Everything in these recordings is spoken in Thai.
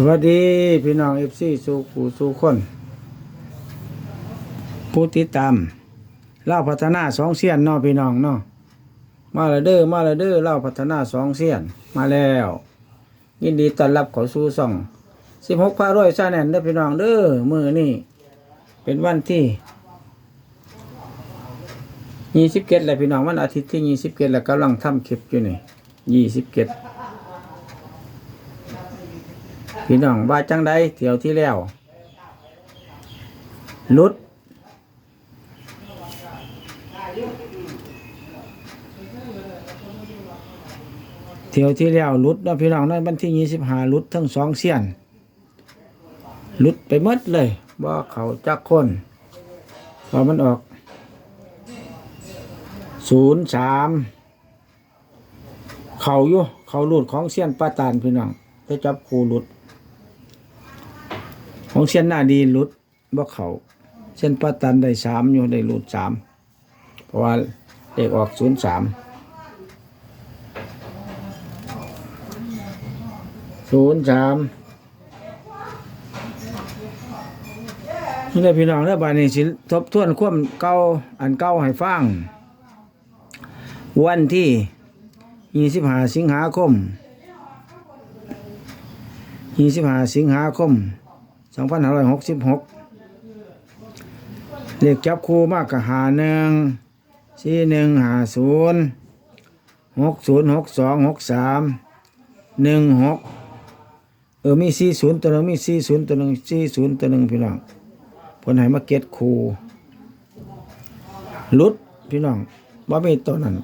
สวัสดีพี่น้องเอฟซีสู่ผู้สู่คนผู้ติดตามเล่าพัฒนาสองเสียนนาะพี่น้องนาะมาละเด้อมาละเด้อเล่าพัฒนาสองเสียนมาแล้ว ยินดีต้อนรับเขอสู่ส่องสิบหกพาร้อยซาแนนเด้อพี่น้องเด้อมือนี่เป็นวันที่ยี่สิบเกตแหละพี่น้องวันอาทิตย์ที่ยี่สิบเกตแล้วกำลังทำคลิปอยู่นี่ยี่สิบเกต พี่น้องว่าจังใดเที่ยวที่แล้วลุด เที่ยวที่แล้วลุดนาะพี่น้องนั่นวันที่ยี่สิบห้าลุดทั้งสองเสียนลุดไปหมดเลยว่าเขาจักคนพอมันออกศูนย์สามเขาอยู่เขาหลุดของเสียนป้าตานพี่น้องไปจับคูหลุด ของเส้นหน้าดีหลุดบ่เขาเส้นป้าตันได้สามอยู่ได้หลุดสามเพราะว่าเลขออกศูนย์สามศูนย์สามนี่เลยพี่น้องเด้อบานนี้สิทบทวนควมเก่าอันเก่าให้ฟังวันที่ยี่สิบห้าสิงหาคมยี่สิบห้าสิงหาคม สองพันห้าร้อยหกสิบหกเลขจับคู่มากกับหาหนึ่งสี่หนึ่งหาศูนย์หกศูนย์หกสองหกสามหนึ่งหกเออมีสี่ศูนย์ตัวหนึ่งมีสี่ศูนย์ตัวหนึ่งสี่ศูนย์ตัวหนึ่งพี่น้องผลให้มาเก็ตคูลุดพี่น้องว่ามีตัวนั้น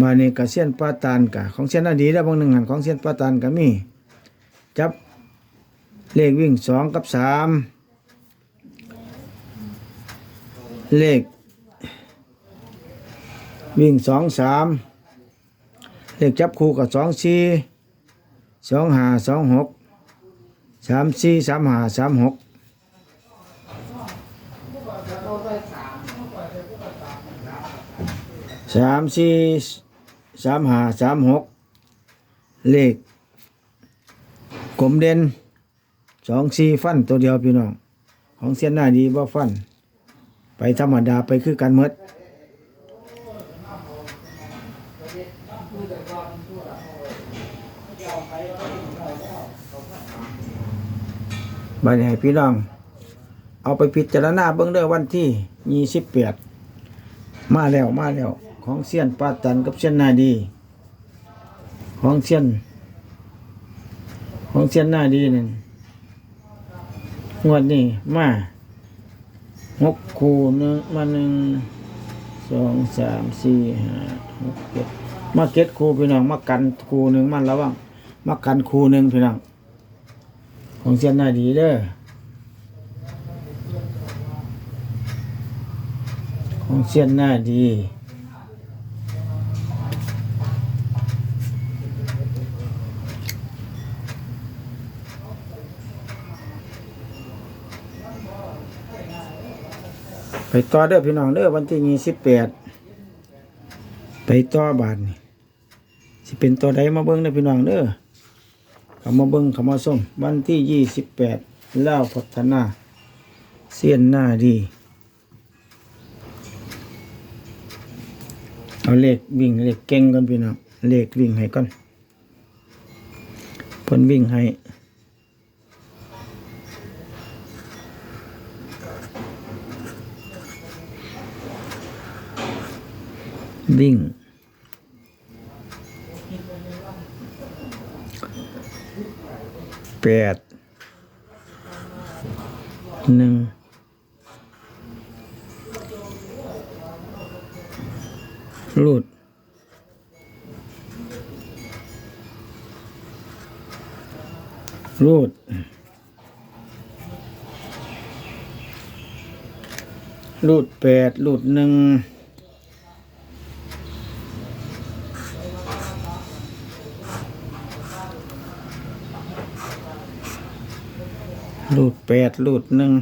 มาเนี่กะเซียนปาตานกะของเซียนอดีแล้วบางหนึ่งหันของเซียนปาตานกะมี จับเลขวิ่งสองกับสามเลข วิ่งสองสามเลขจับคู่กับสองสี่สองห้าสองหกสามสี่สามห้าสามหกสามสี่ สามห้าสามหกเลขกลมเด่นสองสี่ฟันตัวเดียวพี่น้อง ของเส้นหน้าดีบ่าฟัน ไปธรรมดาไปคือกันหมดบัดนี้ให้พี่น้อง เอาไปพิจารณาเบื้องเด้อวันที่ยี่สิบแปดมาแล้วมาแล้ว ของเสี้ยนปาตันกับเสี้ยนนาดี ของเสี้ยน ของเสี้ยนนาดีนั่นงวดนี้มาหกคูหนึ่งมาหนึ่งสองสามสี่ห้าหกเจ็ดมาเก็ตคูพี่น้องมากันคูหนึ่งมันระวังมากันคูหนึ่งพี่น้องของเสี้ยนนาดีเด้อของเสี้ยนหน้าดี ต่อเด้อพี่น้องเด้อวันที่ยี่สิบแปดไปต่อบาทนี่สิเป็นตัวใดมาเบิ้งเด้อพี่น้องเด้อเขามาเบิ้งเขามาส้มวันที่ยี่สิบแปดเล่าพัฒนา เสี้ยนหน้าดีเอาเลขวิ่งเลขเก่งก่อนพี่น้องเลขวิ่งให้ก่อนเพิ่นวิ่งให้ วิ่ง แปด หนึ่ง รูดรูดรูดแปดรูดหนึ่ง รูดแปดรูดหนึ่ง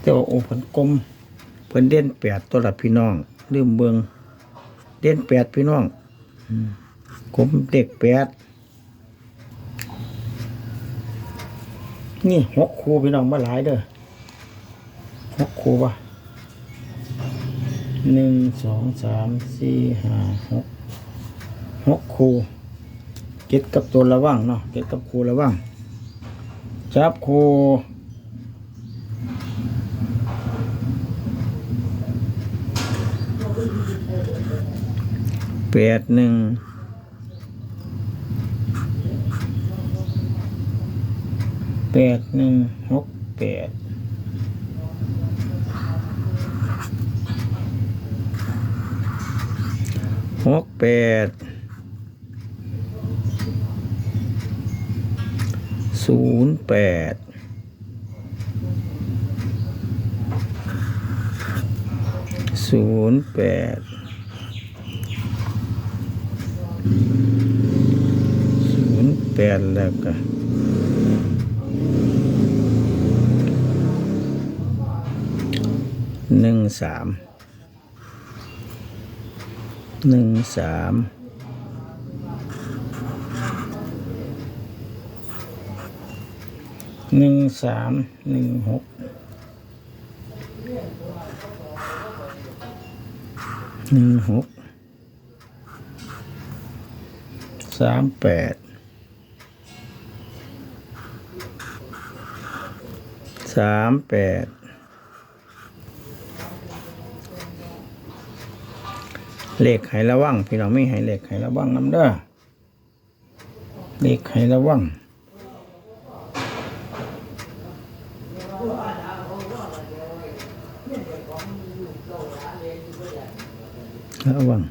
แต่ว่าโอ้ผลกลมเพิ่นเด่นแปดตัวละพี่น้องลืมเบิงเด่นแปดพี่น้องอืมเด็กแปดนี่หกครูพี่น้องมาหลายเด้อหกครูปะหนึ่งสองสามสี่ห้าหกหกครู เก็ดกับตัวระว่างเนาะเก็ดกับครูระว่างจับครูแปดหนึ่งแปดหนึ่งหกแปดหกแปด ศูนย์แปดศูนย์แปดศูนย์แปดแล้วก็หนึ่งสามหนึ่งสาม หนึ่งสามหนึ่งหกหนึ่งหกสามแปดสามแปดเลขไหระวังพี่น้องไม่ให้เลขไหระวังน้ำเด้อเลขไหระวัง ระวัง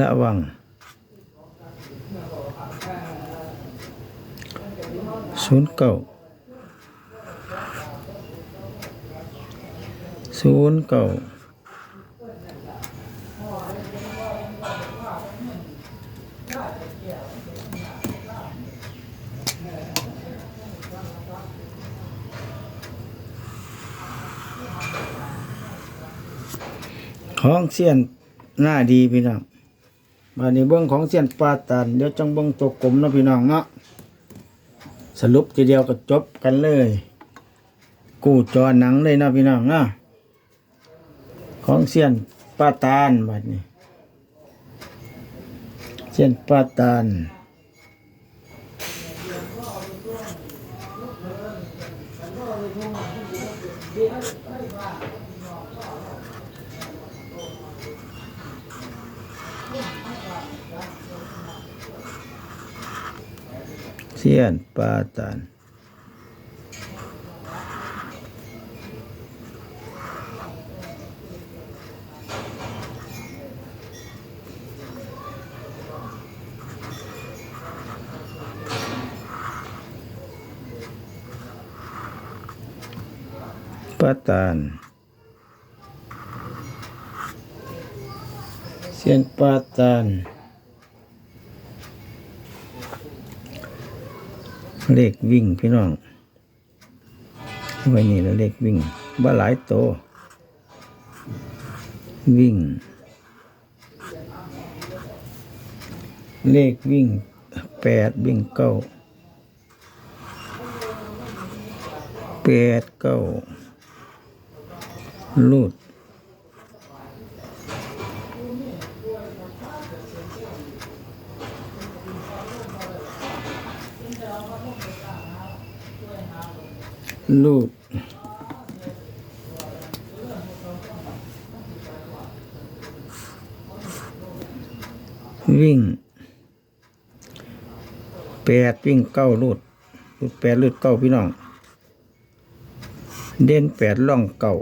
ระวัง ศูนย์เก้าศูนย์เก้า ของเสียนหน้าดีพี่น้องมาในเบื้องของเสียนปาตันเดี๋ยวจังเบื้องตัวกลมนะพี่น้องเนาะสรุปทีเดียวก็จบกันเลย กูจอหนังเลยนะพี่น้องเนาะของเสียนปาตานบัดนี้ เสียนปาตาน เสียนปาตาน ปาตาน เลขวิ่งพี่น้องไว้นี่แล้วเลขวิ่งบ่หลายโตววิ่ง เลขวิ่งแปดวิ่งเก้าแปดเก้าลูด ลูดวิ่งแปดวิ่งเก้าลูดลูดแปดลูดเก้าพี่น้อง เด่นแปดล่องเก้า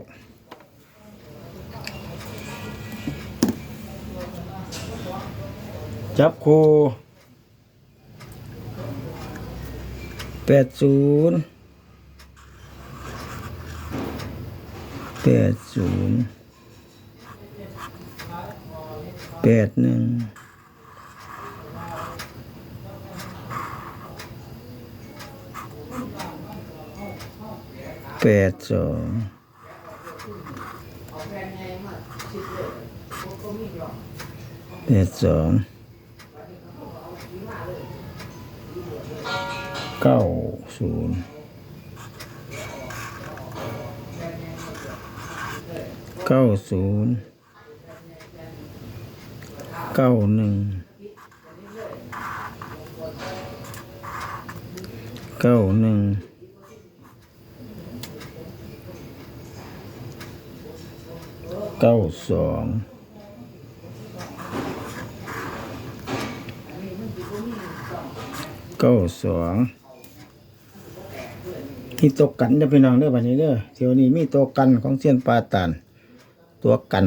จับคูแปดศูนย์ แปดศูนย์แปดหนึ่งแปดสองแปดสองเก้าศูนย์ เก้าศูนย์เก้าหนึ่งเก้าหนึ่งเก้าสองเก้าสองมีตัวกันเด้อพี่น้องเด้อบัดนี้เด้อเที่ยวนี้มีตัวกันของเสียนปลาตาน ตัวกัน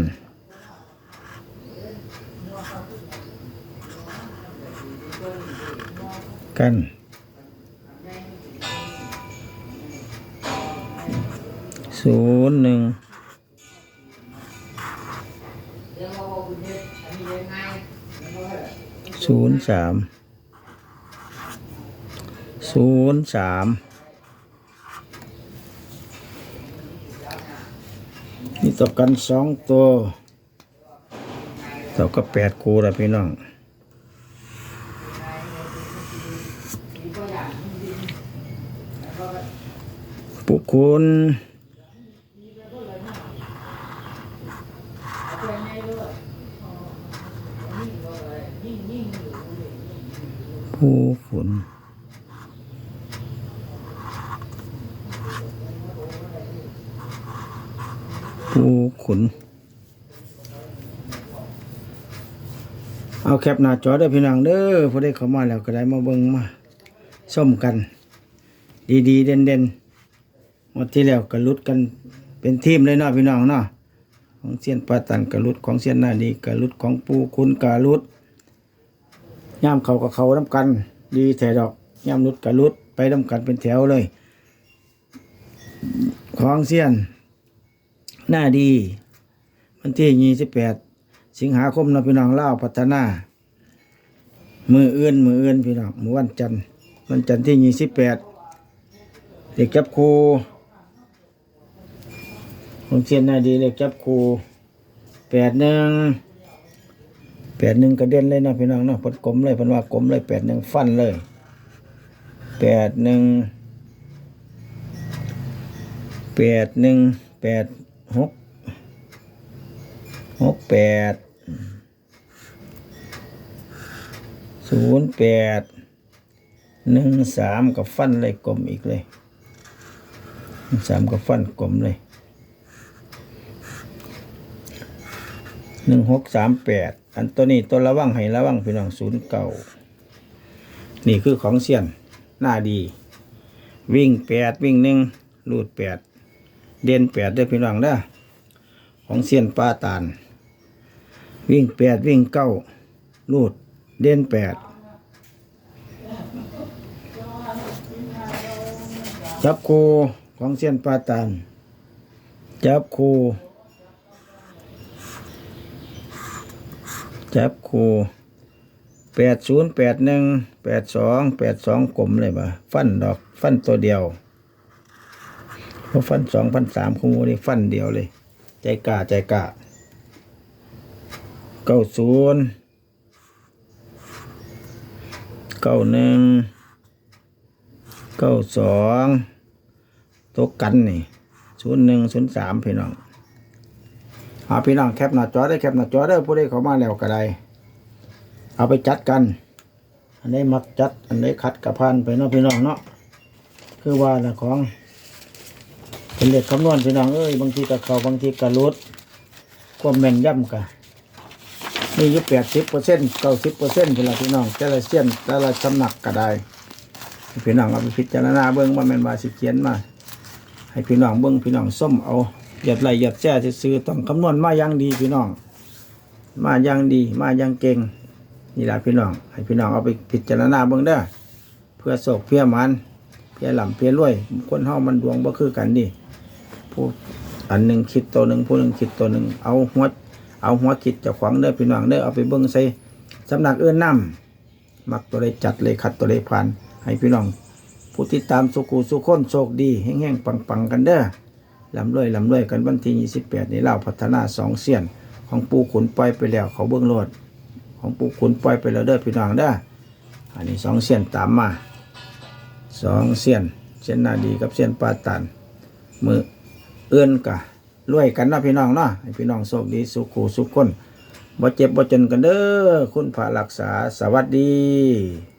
กันศูนย์หนึ่งศูนย์สามศูนย์สาม ตบกันสองตัวเท่ากับแปดคูละพี่น้องปุคุณผู้ขุนผู้ ขุน เอาแคปหน้าจอเด้อพี่น้องเด้อพอได้เข้ามาแล้วก็ได้มาเบิ่งมาส้มกัน ดีๆ เด่นๆหมดที่แล้วก็ลุดกันเป็นทีมเลยเนาะพี่น้องเนาะของเซียนปาตันกลุดของเซียนหน้าดีกลุดของปูคุณกาลุดย่ามเขากับเขาน้ำกัน ดีแถดอกย่ามลุดกลุดไปน้ำกันเป็นแถวเลย ของเซียน หน้าดี วันที่ยี่สิบแปดสิงหาคมนะพี่น้องเล่าพัฒนา มือเอื้อนมือเอื้อนพี่น้องมือวันจันทร์วันจันทร์ที่ยี่สิบแปดเด็กจับครูผมเชียนหน้าดีเด็กจับครูแปดหนึ่งแปดหนึ่งกระเด็นเลยนะพี่น้องเนาะพันกลมเลยพันว่ากลมเลยแปดหนึ่งฟันเลยแปดหนึ่งแปดหนึ่งแปด หกหกแปดศูนย์แปดหนึ่งสามกับฟันเลยกลมอีกเลยสามกับฟันกลมเลยหนึ่งหกสามแปดอันตัวนี้ตัวระวังให้ระวังพี่น้องศูนย์เก่านี่คือของเสียนหน้าดี วิ่งแปดวิ่งหนึ่งรูดแปด เด่นแปดได้อพี่น้องเด้อของเสียนป้าตานวิ่งแปดวิ่งเก้ารูดเด่นแปดจับคูของเสียนป้าตานจับคูจับคูแปดศูนย์แปดหนึ่งแปดสองแปดสองกลมเลยปะฟันดอกฟันตัวเดียว เพราฟันสองฟันสามคูนี่ฟันเดียวเลย ใจกล้าใจกล้าเก้าศูนย์เก้าหนึ่งเก้าสองตัวกันนี่ศูนย์หนึ่งศูนย์สามพี่น้องเอาพี่น้องแคปหน้าจอได้แคปหน้าจอได้ผู้ใดเขามาแล้วก็ได้เอาไปจัดกัน อันนี้มักจัด อันนี้คัดกับพันไปเนาะพี่น้องเนาะคือว่าละของ เป็นเลขคำนวณพี่น้องเอ้ยบางทีกับเขาบางทีกับลดความแม่นย่ำกันมีอยู่แปดสิบเปอร์เซ็นต์เก้าสิบเปอร์เซ็นต์พี่น้องพี่น้องแต่ละเส้นแต่ละสำนักก็ได้พี่น้องเอาไปพิจารณาเบิ้องว่าแม่นว่าสิเขียนมา ให้พี่น้องเบิ้องพี่น้องส้มเอาหยัดไหลหยัดแจ้ซื้อต้องคำนวณมาอย่างดีพี่น้อง มาอย่างดีมาอย่างเก่งนี่แหละพี่น้อง ให้พี่น้องเอาไปพิจารณาเบิ้องเด้อเพื่อโศกเพื่อมันเพื่อหล่ำเพื่อรวยคนเฮามันดวงบ่คือกันดิ ผู้อันหนึ่งคิดตัวหนึ่งผู้หนึ่งคิดตัวหนึ่งเอาหัวเอาหัวคิดจากขวางเด้อพี่น้องเด้อเอาไปเบิ้งใส่สำนักเอื้อนน้ำมักตัวเลยจัดเลยขัดตัวเลยผ่าน ให้พี่น้อง ผู้ติดตามสุขูสุขคนโชคดีแห้งๆปังๆกันเด้อลำรวยลำรวยกันวันที่ 28 นี้เล่าพัฒนาสองเสียน ของปูขุนปล่อยไปแล้วเขาเบื้องโลด ของปูขุนปล่อยไปแล้วเด้อพี่น้องเด้ออันนี้สองเสียนตามมาสองเสียนเสียนนาดีกับเสียนปาตันมือ เอื้อนกะรวยกันเนาะพี่น้องเนาะให้พี่น้องโชคดีสุขูสุขคนบ่เจ็บบ่จนกันเด้อคุณพระรักษาสวัสดี